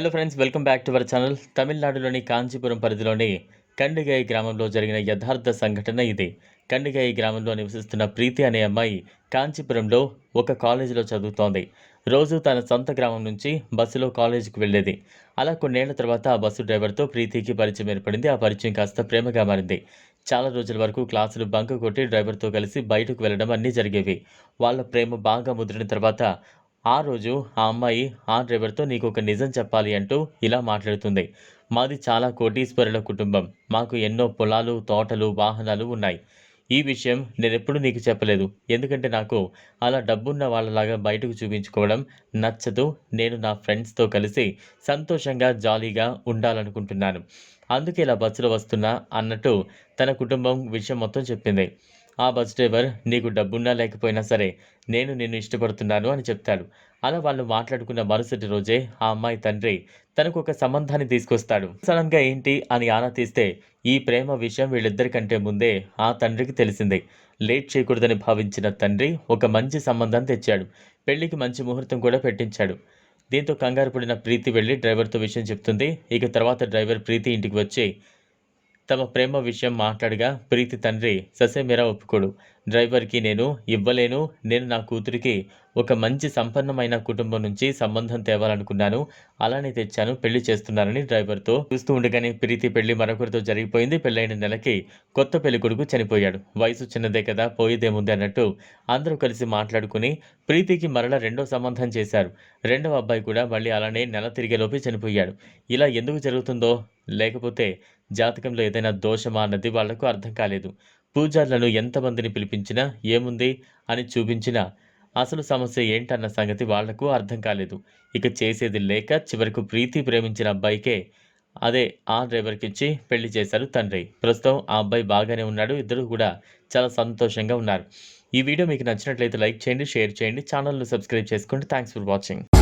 Hello friends welcome back to our channel తమిళనాడులోని కాంచీపురం పరిధిలోని కండిగాయి గ్రామంలో జరిగిన యథార్థ సంఘటన ఇది. కండిగాయి గ్రామంలో నివసిస్తున్న ప్రీతి అనే అమ్మాయి కాంచీపురంలో ఒక కాలేజీలో చదువుతోంది. రోజు తన సొంత గ్రామం నుంచి బస్సులో కాలేజీకి వెళ్ళేది. అలా కొన్నేళ్ళ తర్వాత ఆ బస్సు డ్రైవర్తో ప్రీతికి పరిచయం ఏర్పడింది. ఆ పరిచయం కాస్త ప్రేమగా మారింది. చాలా రోజుల వరకు క్లాసులు బంక్ కొట్టి డ్రైవర్తో కలిసి బయటకు వెళ్ళడం అన్నీ జరిగేవి. వాళ్ళ ప్రేమ బాగా ముదిరిన తర్వాత ఆ రోజు ఆ అమ్మాయి ఆ డ్రైవర్తో నీకు ఒక నిజం చెప్పాలి అంటూ ఇలా మాట్లాడుతుంది. మాది చాలా కోటీశ్వరుల కుటుంబం. మాకు ఎన్నో పొలాలు తోటలు వాహనాలు ఉన్నాయి. ఈ విషయం నేను ఎప్పుడు నీకు చెప్పలేదు. ఎందుకంటే నాకు అలా డబ్బున్న వాళ్ళలాగా బయటకు చూపించుకోవడం నచ్చదు. నేను నా ఫ్రెండ్స్తో కలిసి సంతోషంగా జాలీగా ఉండాలనుకుంటున్నాను. అందుకే ఇలా బస్సులో వస్తున్నా అన్నట్టు తన కుటుంబం విషయం మొత్తం చెప్పింది. ఆ బస్ డ్రైవర్ నీకు డబ్బున్నా లేకపోయినా సరే నేను నిన్ను ఇష్టపడుతున్నాను అని చెప్తాడు. అలా వాళ్ళు మాట్లాడుకున్న మరుసటి రోజే ఆ అమ్మాయి తండ్రి తనకు ఒక సంబంధాన్ని తీసుకొస్తాడు. సడన్గా ఏంటి? అని ఆరా తీస్తే ఈ ప్రేమ విషయం వీళ్ళిద్దరికంటే ముందే ఆ తండ్రికి తెలిసింది. లేట్ చేయకూడదని భావించిన తండ్రి ఒక మంచి సంబంధం తెచ్చాడు. పెళ్ళికి మంచి ముహూర్తం కూడా పెట్టించాడు. దీంతో కంగారు పడిన ప్రీతి వెళ్ళి డ్రైవర్తో విషయం చెప్తుంది. ఇక తర్వాత డ్రైవర్ ప్రీతి ఇంటికి వచ్చి తమ ప్రేమ విషయం మాట్లాడగా ప్రీతి తండ్రి ససేమిరా ఒప్పుకోడు. డ్రైవర్కి నేను ఇవ్వలేను. నేను నా కూతురికి ఒక మంచి సంపన్నమైన కుటుంబం నుంచి సంబంధం తేవాలనుకున్నాను. అలానే తెచ్చాను పెళ్ళి చేస్తున్నానని డ్రైవర్తో చూస్తూ ఉండగానే ప్రీతి పెళ్ళి మరొకరితో జరిగిపోయింది. పెళ్ళైన నెలకి కొత్త పెళ్ళి కొడుకు చనిపోయాడు. వయసు చిన్నదే కదా పోయేదేముంది అన్నట్టు అందరూ కలిసి మాట్లాడుకుని ప్రీతికి మరల రెండో సంబంధం చేశారు. రెండవ అబ్బాయి కూడా మళ్ళీ అలానే నెల తిరిగేలోపే చనిపోయాడు. ఇలా ఎందుకు జరుగుతుందో? లేకపోతే జాతకంలో ఏదైనా దోషమా అన్నది వాళ్ళకు అర్థం కాలేదు. పూజారులను ఎంతమందిని పిలిపించినా ఏముంది అని చూపించినా అసలు సమస్య ఏంటన్న సంగతి వాళ్ళకు అర్థం కాలేదు. ఇక చేసేది లేక చివరకు ప్రీతి ప్రేమించిన అబ్బాయికే అదే ఆ డ్రైవర్కి ఇచ్చి పెళ్ళి చేశారు తండ్రి. ప్రస్తుతం ఆ అబ్బాయి బాగానే ఉన్నాడు ఇద్దరు కూడా చాలా సంతోషంగా ఉన్నారు. ఈ వీడియో మీకు నచ్చినట్లయితే లైక్ చేయండి షేర్ చేయండి ఛానల్ను సబ్స్క్రైబ్ చేసుకోండి. Thanks for watching.